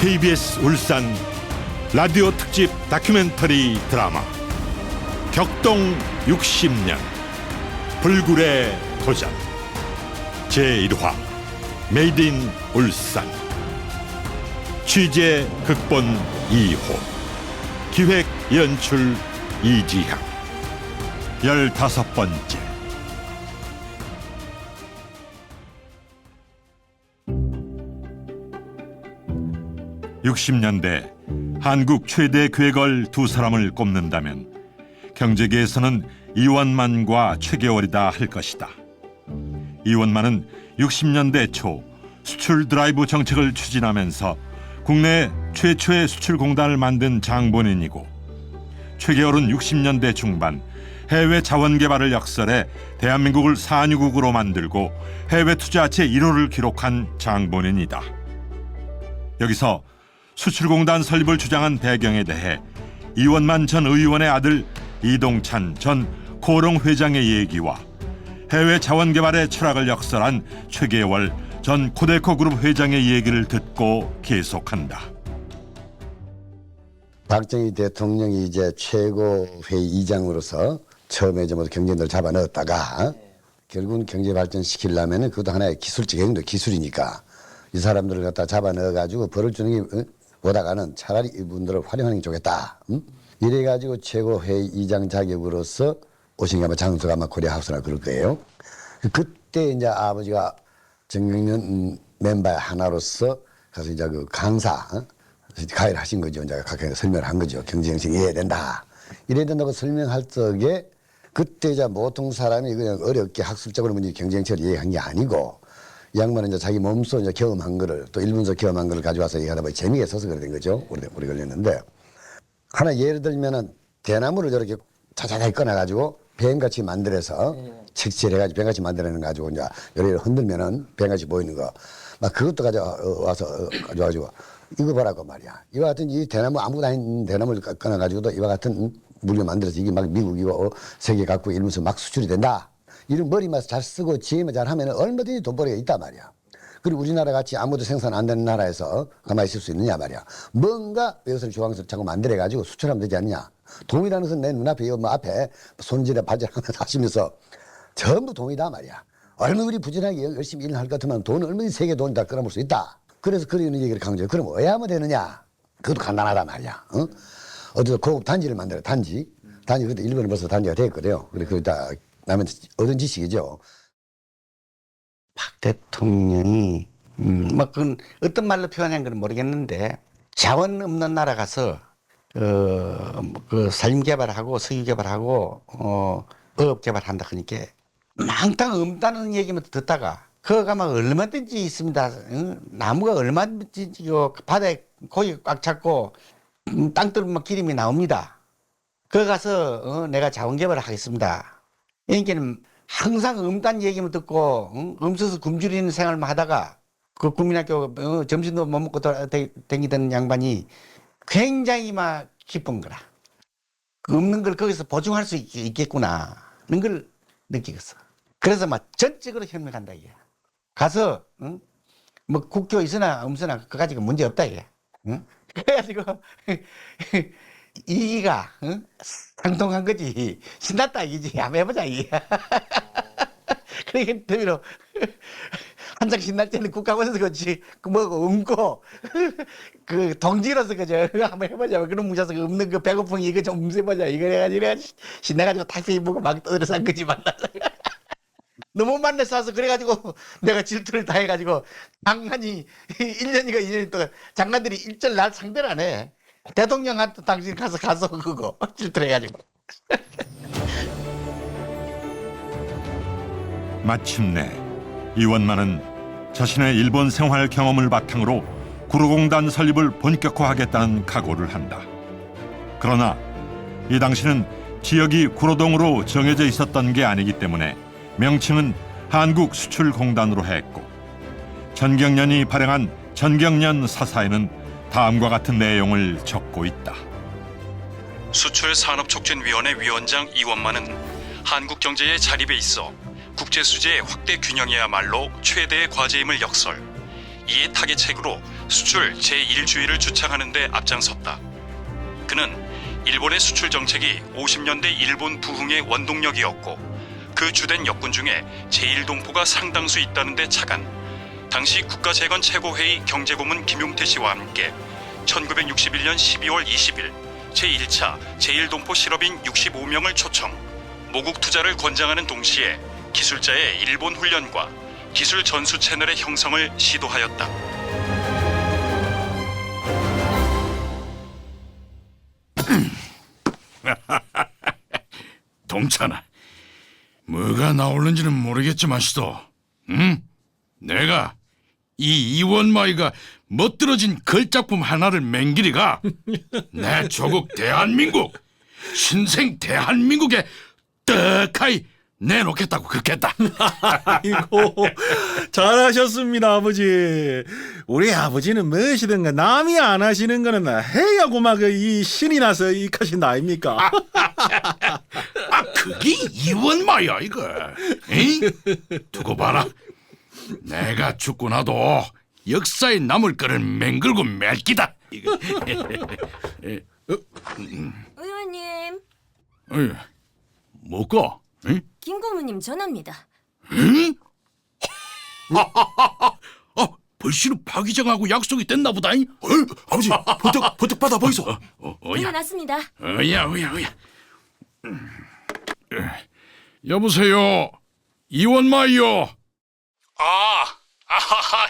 KBS 울산 라디오 특집 다큐멘터리 드라마 격동 60년 불굴의 도전. 제1화 메이드 인 울산. 취재 극본 이호. 기획 연출 이지향. 열다섯 번째 60년대 한국 최대 괴걸 두 사람을 꼽는다면 경제계에서는 이원만과 최계월이다 할 것이다. 이원만은 60년대 초 수출 드라이브 정책을 추진하면서 국내 최초의 수출 공단을 만든 장본인이고 최계월은 60년대 중반 해외 자원 개발을 역설해 대한민국을 산유국으로 만들고 해외 투자 제1호를 기록한 장본인이다. 여기서 수출공단 설립을 주장한 배경에 대해 이원만 전 의원의 아들 이동찬 전 고롱 회장의 얘기와 해외 자원 개발의 철학을 역설한 최계월 전 코데코 그룹 회장의 얘기를 듣고 계속한다. 박정희 대통령이 이제 최고회의 이장으로서 처음에 좀 경제인들 잡아 넣었다가 결국은 경제 발전 시키려면은 그것도 하나의 기술적 행동 기술이니까 이 사람들을 갖다 잡아 넣어 가지고 벌을 주는 게 어? 보다가는 차라리 이분들을 활용하는 게 좋겠다. 음? 이래 가지고 최고회의 이장 자격으로서 오신 게 아마 장소가 아마 코리아 하우스나 그럴 거예요. 그때 이제 아버지가 정경련 음, 멤버 하나로서 가서 이제 그 강사 어? 가해를 하신 거죠. 이제 각각 설명을 한 거죠. 경제 정책 이해해야 된다. 이래야 된다고 설명할 적에 그때 이제 보통 사람이 그냥 어렵게 학술적으로 문제 정책을 이해한 게 아니고 이 양반은 이제 자기 몸소 이제 경험한 거를 또 일본서 경험한 거를 가져와서 얘기하다 보니 재미가 있어서 그래 된 거죠. 오래, 오래 걸렸는데 하나 예를 들면은 대나무를 저렇게 자자자 꺼내가지고 뱀같이 만들어서 책칠해가지고 뱀같이 만들어내는 거 가지고 이제 여러 흔들면은 뱀같이 보이는 거 막 그것도 가져와서 어, 가져와가지고 이거 보라고 말이야. 이와 같은 이 대나무 아무것도 아닌 대나무를 꺼- 꺼내가지고도 이와 같은 물을 만들어서 이게 막 미국이고 어, 세계 각국에 이러면서 막 수출이 된다. 이런 머리만 잘 쓰고 지혜만 잘 하면 얼마든지 돈벌이가 있단 말이야. 그리고 우리나라 같이 아무도 생산 안 되는 나라에서 가만히 있을 수 있느냐 말이야. 뭔가 이것을 조항을 자꾸 만들어가지고 수출하면 되지 않냐. 동이라는 것은 내 눈앞에, 이뭐 앞에 손질에 하나 하시면서 전부 동이다 말이야. 얼마나 우리 부진하게 열심히 일을 할 것 같으면 돈은 얼마든지 세계 돈이 다 끌어볼 수 있다. 그래서 그런 얘기를 강조해. 그럼 왜 하면 되느냐? 그것도 간단하다 말이야. 어? 어디서 고급 단지를 만들어, 단지. 단지, 그때 일본에 벌써 단지가 됐거든요. 그래, 다, 남의 얻은 지식이죠. 박 대통령이 음, 뭐 그건 어떤 말로 표현한 건 모르겠는데 자원 없는 나라 가서 어 그 산림 개발하고 석유 개발하고 어 어업 개발한다 그러니까 망땅 없다는 얘기만 듣다가 그거가 막 얼마든지 있습니다. 응? 나무가 얼마든지 요 바다에 고기가 꽉 찼고 음, 땅 뚫으면 기름이 나옵니다. 거 가서 어, 내가 자원 개발을 하겠습니다. 그러니까는 항상 음단 얘기만 듣고 응? 음서서 굶주리는 생활만 하다가 그 국민학교 어, 점심도 못 먹고 다니던 양반이 굉장히 막 기쁜 거라. 그 없는 걸 거기서 보충할 수 있, 있겠구나. 는걸 느끼겠어. 그래서 막 전적으로 혁명한다 이게. 가서 응? 뭐 국교 있으나 없으나 그거 가지고 문제 없다 이게. 응? 그래가지고 이기가 응? 상통한 거지. 신났다 이지. 한번 해보자 이. 그러니까 대비로. 한창 신날 때는 국가원에서 그렇지. 그 뭐고 음고. 그 동지로서 그죠 한번 해보자. 그런 무셔서 없는 그 배고픔 이거 좀 음세보자. 이거 해가지고 내가 신나가지고 택시 보고 막 떠들어서 한 거지 만나서 너무 만나서 와서 그래가지고 내가 질투를 다 해가지고 장관이 1년이가 2년이 동안 장관들이 일절 날 상대를 안 해. 대통령한테 당신 가서 가서 그거 질투를 해가지고. 마침내 이원만은 자신의 일본 생활 경험을 바탕으로 구로공단 설립을 본격화하겠다는 각오를 한다. 그러나 이 당시는 지역이 구로동으로 정해져 있었던 게 아니기 때문에 명칭은 한국수출공단으로 했고 전경련이 발행한 전경련 사사에는 다음과 같은 내용을 적고 있다. 수출 산업 촉진 위원회 위원장 이원만은 한국 경제의 자립에 있어 국제 수지의 확대 균형이야말로 최대의 과제임을 역설. 이에 타개책으로 수출 제1주의를 주창하는 데 앞장섰다. 그는 일본의 수출 정책이 50년대 일본 부흥의 원동력이었고 그 주된 역군 중에 제1동포가 상당수 있다는 데 착안 당시 국가재건 최고회의 경제고문 김용태 씨와 함께 1961년 12월 20일 제1차 제1동포 실업인 65명을 초청 모국 투자를 권장하는 동시에 기술자의 일본 훈련과 기술 전수 채널의 형성을 시도하였다. 동찬아, 뭐가 나올는지는 모르겠지만 시도, 응? 내가 이 이원마이가 멋들어진 걸작품 하나를 맹길이가 내 조국 대한민국, 신생 대한민국에 떡하이 내놓겠다고 그랬겠다. 아이고 잘하셨습니다 아버지 우리 아버지는 무엇이든가 남이 안 하시는 거는 해야 고 막이 신이 나서 이카신 아닙니까 아, 그게 이원마야 이거. 에이? 두고 봐라. 내가 죽고 나도 역사에 남을 거를 맹글고 맬기다. 이거. 의원님, 어이, 뭐가? 응? 김 고모님 전화입니다. 응? 아, 벌써 박 의장하고 약속이 됐나 보다. 잉? 어, 아버지, 버뜩 버뜩 받아 보이소. 어, 어, 어야, 일어났습니다. 어야, 어야, 어야. 음, 에, 여보세요, 이원마요. 아, 아하하,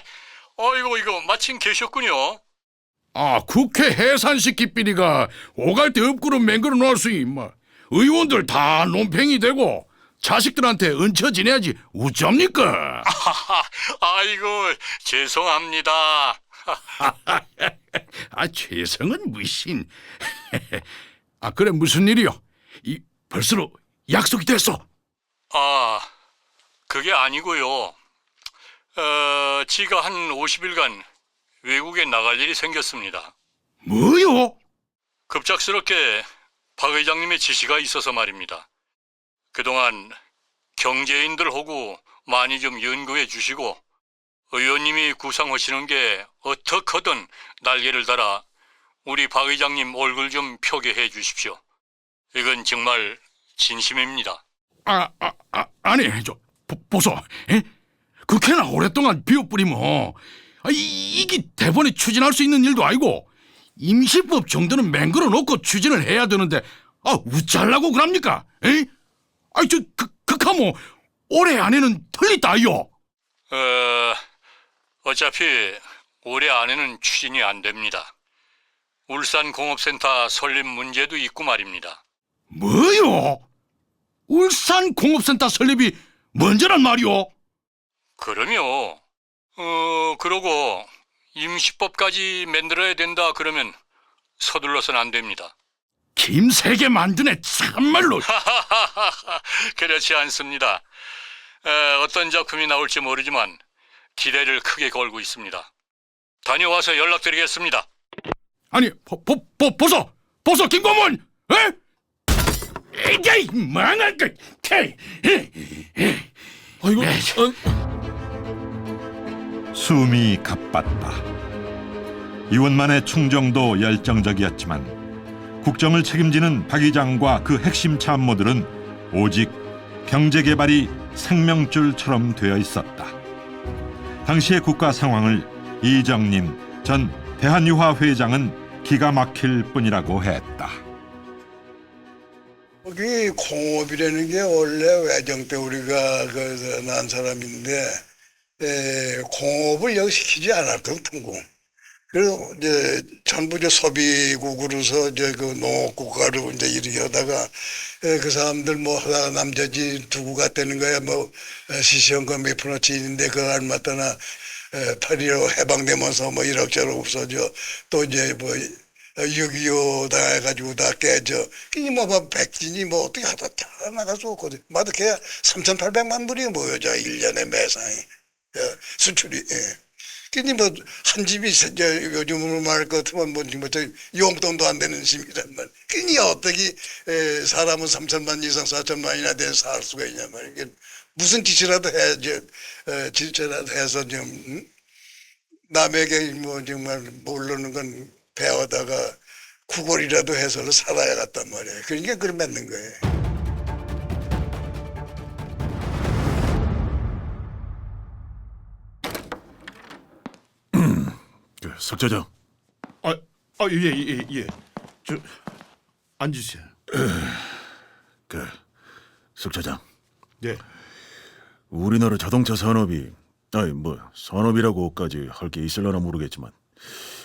어이구 이거 마침 계셨군요. 아, 국회 해산시키 비리가 오갈 데 없구로 맹글어 놓았으니 뭐 의원들 다 논팽이 되고 자식들한테 얹혀 지내야지 우쩝니까? 하하, 아이고 죄송합니다. 아, 최성은 무신. 아, 그래 무슨 일이요? 이 벌써 약속이 됐어. 아, 그게 아니고요. 어, 지가 한 50일간 외국에 나갈 일이 생겼습니다. 뭐요? 급작스럽게 박 의장님의 지시가 있어서 말입니다. 그동안 경제인들 하고 많이 좀 연구해 주시고 의원님이 구상하시는 게 어떻게든 날개를 달아 우리 박 의장님 얼굴 좀 표게해 주십시오. 이건 정말 진심입니다. 아, 아, 아 아니, 저 보, 보소. 에? 국회나 오랫동안 비워뿌리면 아, 이, 이게 대본에 추진할 수 있는 일도 아니고 임시법 정도는 맹글어 놓고 추진을 해야 되는데 아 우짤라고 그럽니까? 에? 아이 저 그, 그카모 올해 안에는 틀리다요. 어, 어차피 올해 안에는 추진이 안 됩니다. 울산 공업센터 설립 문제도 있고 말입니다. 뭐요? 울산 공업센터 설립이 먼저란 말이오? 그럼요. 어, 그러고 임시법까지 만들어야 된다 그러면 서둘러선 안 됩니다. 김세계 만드네 참말로. 그렇지 않습니다. 에, 어떤 작품이 나올지 모르지만 기대를 크게 걸고 있습니다. 다녀와서 연락드리겠습니다. 아니 보, 보, 보, 보소 보소 김고문 에? 에이 망할 것 태. 아이고 네. 어, 숨이 가빴다. 이원만의 충정도 열정적이었지만 국정을 책임지는 박 의장과 그 핵심 참모들은 오직 경제 개발이 생명줄처럼 되어 있었다. 당시의 국가 상황을 이정님 전 대한유화 회장은 기가 막힐 뿐이라고 했다. 거기 공업이라는 게 원래 외정 때 우리가 그 난 사람인데 에, 공업을 여기 시키지 않았거든 통공. 그래서 이제 전부 이제 소비국으로서 이제 그 농업국가로 이제 이렇게 하다가 에, 그 사람들 뭐 하다가 남자지 두고 갔다는 거야 뭐 에, 시시한거 몇 푼어치 있는데 그거 얼마따나 에, 파리로 해방되면서 뭐 이럭저럭 없어져 또 이제 뭐 6.25 당해가지고 다 깨져. 그니 뭐, 뭐, 백진이 뭐 어떻게 하다 다 없거든. 마다 걔 3,800만 불이 모여져, 1년에 매상이. 예, 수출이, 예. 그니 뭐, 한 집이, 저, 요즘으로 말할 것 같으면 뭐, 뭐, 저, 용돈도 안 되는 집이란 말. 그니 어떻게, 에, 사람은 3천만 이상, 4천만이나 돼서 살 수가 있냐 말이야. 무슨 짓이라도 해, 저, 어, 짓이라도 해서 좀, 음? 남에게 뭐 정말 모르는 건 배워다가 구걸이라도 해서 살아야 갔단 말이에요. 그러니까 그걸 맺는 거예요. 석자장 아, 아, 예, 예, 예. 저 앉으세요. 그 석자장 네. 우리나라 자동차 산업이 아니 뭐 산업이라고까지 할 게 있을려나 모르겠지만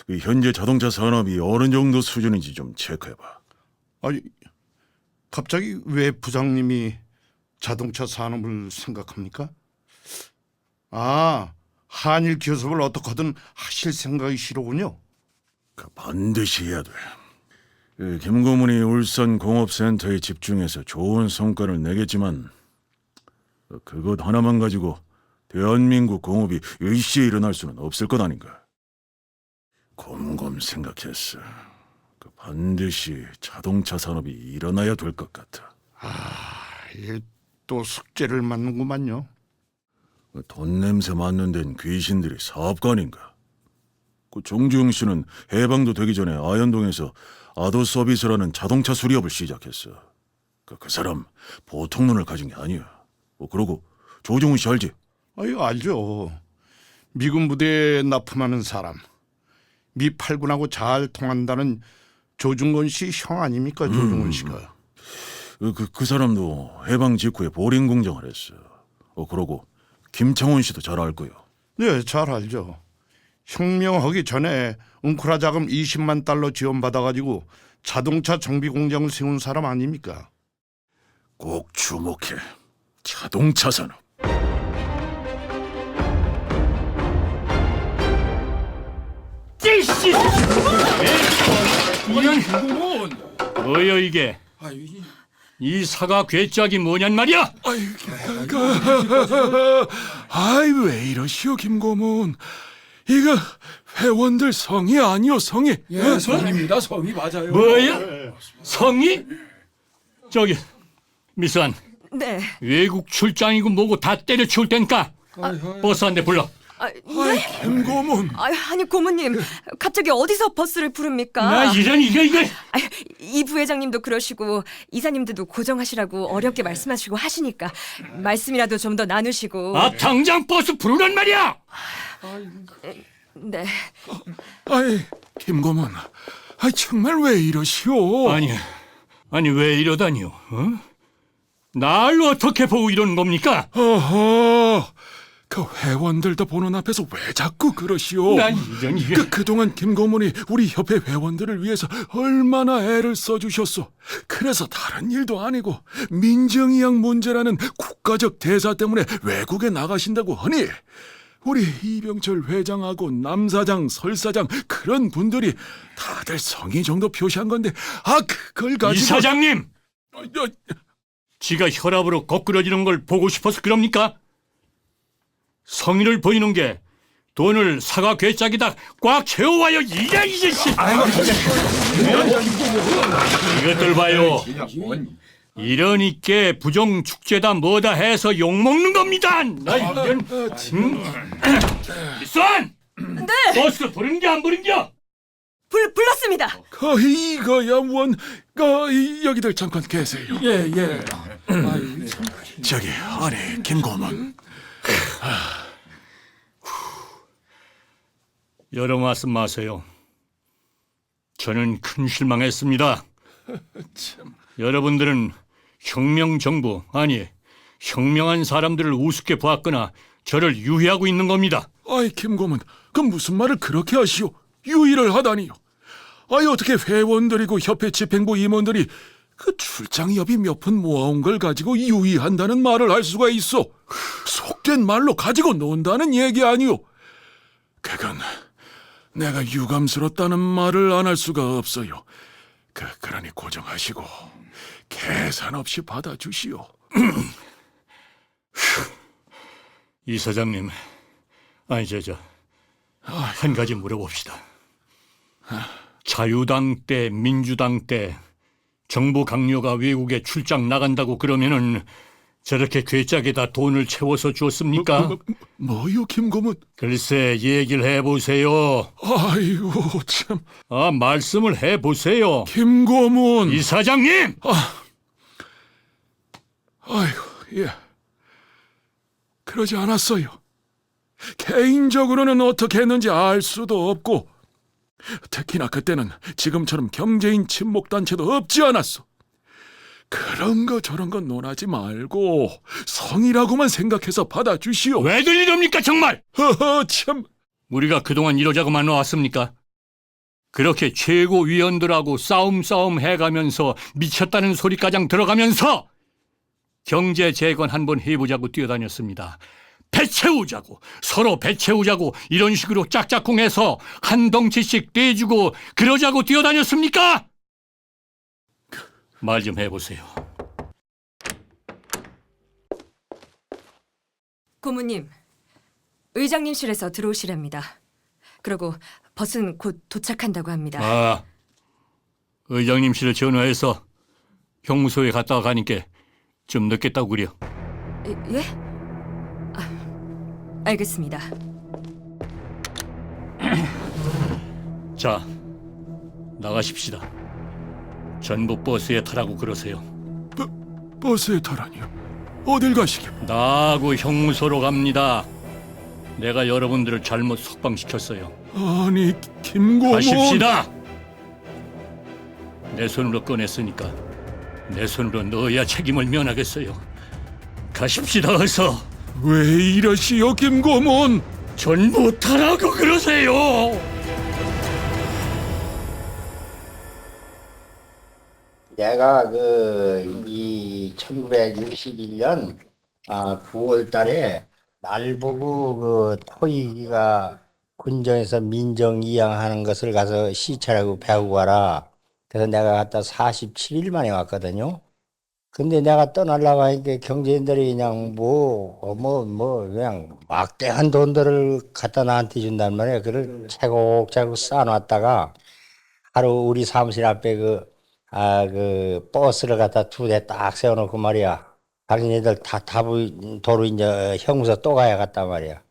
그 현재 자동차 산업이 어느 정도 수준인지 좀 체크해봐. 아니, 갑자기 왜 부장님이 자동차 산업을 생각합니까? 아, 한일 교섭을 어떻게든 하실 생각이시로군요. 그 반드시 해야 돼. 그 김고문이 울산 공업센터에 집중해서 좋은 성과를 내겠지만 그 그것 하나만 가지고 대한민국 공업이 일시에 일어날 수는 없을 것 아닌가. 곰곰 생각했어. 그 반드시 자동차 산업이 일어나야 될 것 같아. 이게 또 숙제를 맡는구만요. 그돈 냄새 맡는 데는 귀신들이 사업가인가? 그 정주영 씨는 해방도 되기 전에 아현동에서 아도 서비스라는 자동차 수리업을 시작했어. 그, 그 사람 보통 눈을 가진 게 아니야. 뭐 그러고 조정훈 씨 알지? 아유, 알죠. 미군 부대에 납품하는 사람. 미 팔군하고 잘 통한다는 조중건 씨 형 아닙니까? 조중건 씨가. 그, 그, 그 사람도 해방 직후에 보링 공장을 했어. 어 그러고 김창훈 씨도 잘알 거요. 네, 잘 알죠. 혁명하기 전에 웅크라 자금 20만 달러 지원받아가지고 자동차 정비 공장을 세운 사람 아닙니까? 꼭 주목해. 자동차 산업. 뭐여 이게? 이 사과 괴짝이 뭐냔 말이야? 아이 왜 이러시오 김고문 이거 회원들 성이 아니오 성이 예, 성입니다. 성이 맞아요. 뭐야? 성이? 저기 미수한 네. 외국 출장이고 뭐고 다 때려치울 테니까 버스 한 대 불러. 아, 네? 김고문 아, 아니 고모님 갑자기 어디서 버스를 부릅니까? 나 이런 이거 이거 아, 이 부회장님도 그러시고 이사님들도 고정하시라고 어렵게 말씀하시고 하시니까 말씀이라도 좀 더 나누시고. 아 당장 버스 부르란 말이야. 네. 아이 김고문 아 정말 왜 이러시오 아니 아니 왜 이러다니요? 어? 날 어떻게 보고 이러는 겁니까? 어허 그 회원들도 보는 앞에서 왜 자꾸 그러시오 난 이런 이게 그, 그동안 김고문이 우리 협회 회원들을 위해서 얼마나 애를 써주셨소. 그래서 다른 일도 아니고 민정이양 문제라는 국가적 대사 때문에 외국에 나가신다고 하니 우리 이병철 회장하고 남사장, 설사장 그런 분들이 다들 성의 정도 표시한 건데 아 그걸 가지고 이 사장님 어, 어, 지가 혈압으로 거꾸러지는 걸 보고 싶어서 그럽니까? 성의를 보이는 게 돈을 사과 괴짝에다 꽉 채워와요 이래 이제 씨. 이것들 봐요 이러니까 부정 축제다 뭐다 해서 욕 먹는 겁니다 나 이런 음? 미선 네. 버스 부른겨 안 부른겨 불 불렀습니다. 그 이거야 원 그, 이, 여기들 잠깐 계세요. 예, 예. 저기 아니 김고문 여러 말씀 마세요. 저는 큰 실망했습니다. 여러분들은 혁명 정부 아니 혁명한 사람들을 우습게 보았거나 저를 유해하고 있는 겁니다. 아이 김고문 그 무슨 말을 그렇게 하시오 유의를 하다니요 아이 어떻게 회원들이고 협회 집행부 임원들이 그 출장협이 몇 푼 모아온 걸 가지고 유의한다는 말을 할 수가 있어. 속된 말로 가지고 논다는 얘기 아니오. 그건 내가 유감스럽다는 말을 안 할 수가 없어요. 그, 그러니 고정하시고 계산 없이 받아주시오. 이 사장님, 아니 저 저 한 가지 물어봅시다. 자유당 때, 민주당 때 정부 강요가 외국에 출장 나간다고 그러면은 저렇게 괴짝에다 돈을 채워서 주었습니까? 뭐, 뭐 요, 김고문? 글쎄 얘기를 해보세요. 아이고, 참. 아 말씀을 해보세요. 김고문. 이사장님! 아이고, 예. 그러지 않았어요. 개인적으로는 어떻게 했는지 알 수도 없고, 특히나 그때는 지금처럼 경제인 친목단체도 없지 않았어. 그런 거 저런 거 논하지 말고 성이라고만 생각해서 받아주시오. 왜들 이럽니까 정말? 허허, 참. 우리가 그동안 이러자고만 왔습니까? 그렇게 최고위원들하고 싸움 싸움 해가면서 미쳤다는 소리가장 들어가면서 경제 재건 한번 해보자고 뛰어다녔습니다. 배 채우자고 서로 배 채우자고 이런 식으로 짝짝꿍해서 한 덩치씩 떼주고 그러자고 뛰어다녔습니까? 말 좀 해보세요. 고모님, 의장님실에서 들어오시랍니다. 그리고 버스는 곧 도착한다고 합니다. 아, 의장님실에 전화해서 형무소에 갔다가 가니까 좀 늦겠다고 그려. 예? 아, 알겠습니다. 자, 나가십시다. 전부 버스에 타라고 그러세요. 버스에 타라니요. 어딜 가시게? 나하고 형무소로 갑니다. 내가 여러분들을 잘못 석방시켰어요. 아니, 김고문. 가십시다. 내 손으로 꺼냈으니까 내 손으로 넣어야 책임을 면하겠어요. 가십시다 어서. 왜 이러시오, 김고문? 전부 타라고 그러세요. 내가 그 이 1961년 아 9월 달에 날 보고 그 토익이가 군정에서 민정 이양하는 것을 가서 시찰하고 배우고 와라. 그래서 내가 갔다 47일 만에 왔거든요. 근데 내가 떠나려고 하니까 경제인들이 그냥 뭐, 어, 뭐, 뭐, 그냥 막대한 돈들을 갖다 나한테 준단 말이에요. 그걸 차곡차곡 쌓아놨다가 하루 우리 사무실 앞에 그, 아, 그, 버스를 갖다 두 대 딱 세워놓고 말이야. 당신네들 다 타부, 도로 이제 형무소 또 가야 갔단 말이야.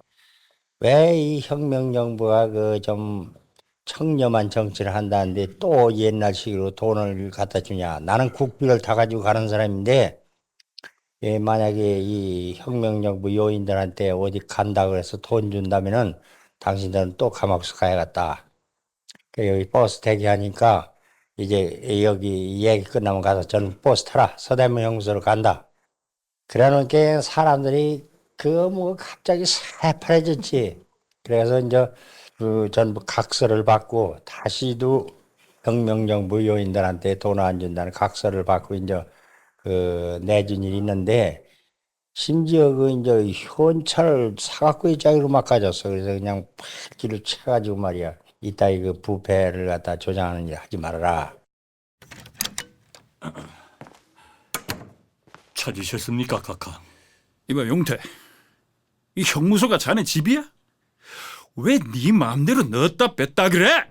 왜 이 혁명정부가 그 좀 청렴한 정치를 한다는데 또 옛날식으로 돈을 갖다 주냐. 나는 국비를 다 가지고 가는 사람인데, 예, 만약에 이 혁명정부 요인들한테 어디 간다 그래서 돈 준다면은 당신들은 또 감옥수 가야겠다. 그 여기 버스 대기하니까 이제 여기 얘기 끝나면 가서 저는 버스 타라. 서대문 형무소로 간다. 그러니까 사람들이 그 뭐 갑자기 새파래졌지. 그래서 이제 그 전부 각서를 받고 다시도 혁명정부 요인들한테 돈 안 준다는 각서를 받고 이제 그 내준 일이 있는데 심지어 그 이제 현찰 사갖고 이자기로 막 가졌어. 그래서 그냥 팔기를 쳐가지고 말이야. 이따위 그 부패를 갖다 조장하는 일 하지 말아라. 찾으셨습니까, 카카? 이봐 용태, 이 형무소가 자네 집이야? 왜 네 마음대로 넣었다 뺐다 그래?